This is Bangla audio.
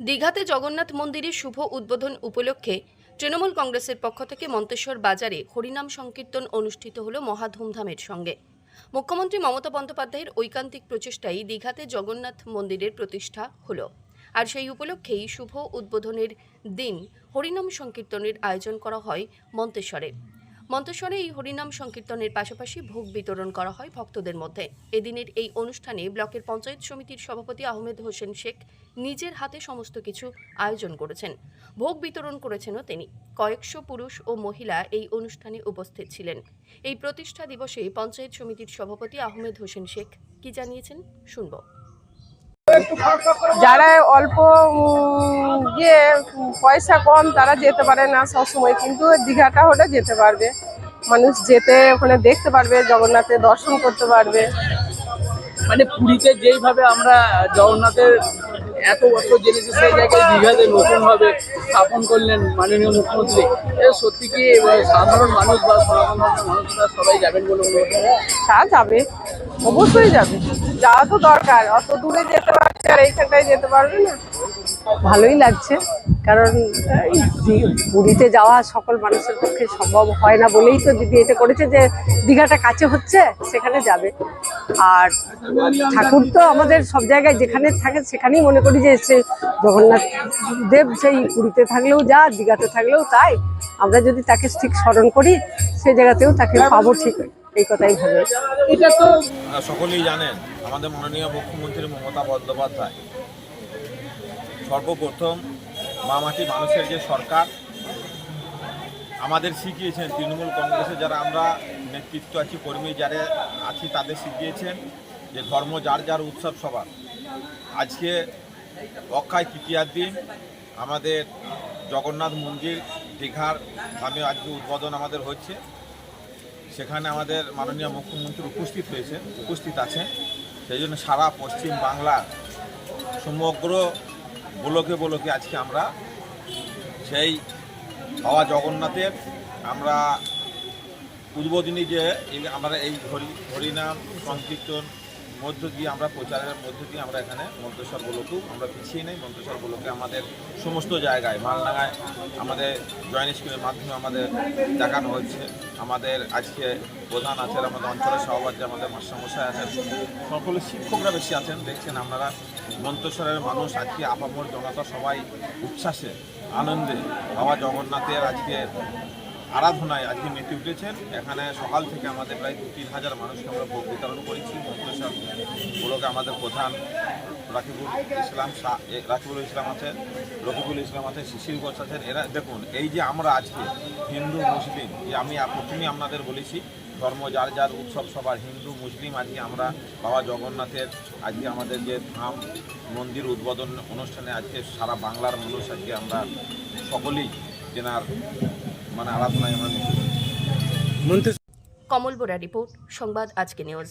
দীঘাতে জগন্নাথ মন্দিরের শুভ উদ্বোধন উপলক্ষে তৃণমূল কংগ্রেসের পক্ষ থেকে মন্তেশ্বর বাজারে হরিনাম সংকীর্তন অনুষ্ঠিত হল মহা ধুমধামের সঙ্গে। মুখ্যমন্ত্রী মমতা বন্দ্যোপাধ্যায়ের ঐকান্তিক প্রচেষ্টায় দীঘাতে জগন্নাথ মন্দিরের প্রতিষ্ঠা হল। আর সেই উপলক্ষেই শুভ উদ্বোধনের দিন হরিনাম সংকীর্তনের আয়োজন করা হয় মন্তেশ্বরে মন্তেশ্বরে এই হরিনাম সংকীর্তনের পাশাপাশি ভোগ বিতরণ করা হয় ভক্তদের মধ্যে। এদিনের এই অনুষ্ঠানে ব্লকের পঞ্চায়েত সমিতির সভাপতি আহমেদ হোসেন শেখ নিজের হাতে সমস্ত কিছু আয়োজন করেছেন। ভোগ বিতরণ করেছেনও তিনি। কয়েকশো পুরুষ ও মহিলা এই অনুষ্ঠানে উপস্থিত ছিলেন। এই প্রতিষ্ঠা দিবসে পঞ্চায়েত সমিতির সভাপতি আহমেদ হোসেন শেখ কি জানিয়েছেন? শুনব। যারা অল্প ইয়ে পয়সা কম তারা যেতে পারে না সবসময় কিন্তু দীঘাটা হলে যেতে পারবে। মানুষ যেতে ওখানে দেখতে পারবে জগন্নাথের দর্শন করতে পারবে। মানে পুরীতে যেইভাবে আমরা জগন্নাথের এত বছর জেনেছি সেই জায়গায় দীঘাতে নতুনভাবে স্থাপন করলেন মাননীয় মুখ্যমন্ত্রী। এ সত্যি কি সাধারণ মানুষ বা সনাতন মানুষরা সবাই যাবেন বলে মনে তা যাবে অবশ্যই যাবে। যাওয়া তো দরকার অত দূরে যেতে পারছে আর এইখানটায় যেতে পারবে না। ভালোই লাগছে। কারণ এই পুরীতে যাওয়া সকল মানুষের পক্ষে সম্ভব হয় না বলেই তো দিদি এটা করেছে যে দীঘাটা কাছে হচ্ছে সেখানে যাবে। আর ঠাকুর তো আমাদের সব জায়গায় যেখানে থাকে সেখানেই মনে করি যে সে জগন্নাথ দেব সেই পুরীতে থাকলেও যা দীঘাতে থাকলেও তাই। আমরা যদি তাকে ঠিক স্মরণ করি সে জায়গাতেও তাকে পাবো ঠিক এই কথাই ভাবে। এটা তো সকলেই জানেন আমাদের মাননীয় মুখ্যমন্ত্রী মমতা বন্দ্যোপাধ্যায় সর্বপ্রথম মামাটি মানুষের যে সরকার, আমাদের শিখিয়েছেন, তৃণমূল কংগ্রেসে যারা আমরা নেতৃত্ব আছি, কর্মী যারা আছি, তাদের শিখিয়েছেন যে ধর্ম যার যার উৎসব সবার। আজকে অক্ষয় তৃতীয়ার দিন আমাদের জগন্নাথ মন্দির দীঘার ধামে আজকে উদ্বোধন আমাদের হচ্ছে। সেখানে আমাদের মাননীয় মুখ্যমন্ত্রী উপস্থিত হয়েছে উপস্থিত আছেন। সেই জন্য সারা পশ্চিম বাংলা সমগ্র বলোকে বলকে আজকে আমরা সেই বাবা জগন্নাথের আমরা উদ্বোধনী যে আমরা এই হরি হরিনাম সংকীর্তন মধ্য দিয়ে আমরা, প্রচারের মধ্য দিয়ে আমরা এখানে মন্তেশ্বর ব্লকেও আমরা পিছিয়ে নেই। মন্তেশ্বর ব্লকে আমাদের সমস্ত জায়গায়, মালডাঙ্গায় আমাদের জয়েন্ট স্কুলের মাধ্যমে আমাদের দেখানো হচ্ছে আমাদের আজকে প্রধান আছেন, আমাদের অঞ্চলের সভাপতি আমাদের মাস্টারমশাই আছেন। সকলে শিক্ষকরা বেশি আছেন। দেখছেন আপনারা, মন্তেশ্বরের মানুষ আজকে আপামর জনতা সবাই উচ্ছ্বাসে, আনন্দে, বাবা জগন্নাথের আজকে আরাধনায় আজকে মেতে উঠেছেন। এখানে সকাল থেকে আমাদের প্রায় দু তিন হাজার মানুষকে আমরা ভোগ বিতরণ করেছি। গুলোকে আমাদের প্রধান রাকিবুল ইসলাম শাহ রাকিবুল ইসলাম আছেন, রফিকুল ইসলাম আছেন, শিশির ঘোষ আছেন। এরা, দেখুন, এই যে আমরা আজকে হিন্দু, মুসলিম, যে আমি প্রথমেই আপনাদের বলেছি, ধর্ম যার যার উৎসব সবার, হিন্দু, মুসলিম, আজকে আমরা বাবা জগন্নাথের আজকে আমাদের যে ধাম, মন্দির উদ্বোধন অনুষ্ঠানে আজকে সারা বাংলার মানুষ আজকে আমরা সকলেই তেনার মানে আরাধনায় আমরা নিচ্ছি কমল বোরা রিপোর্ট সংবাদ আজকে নিউজ।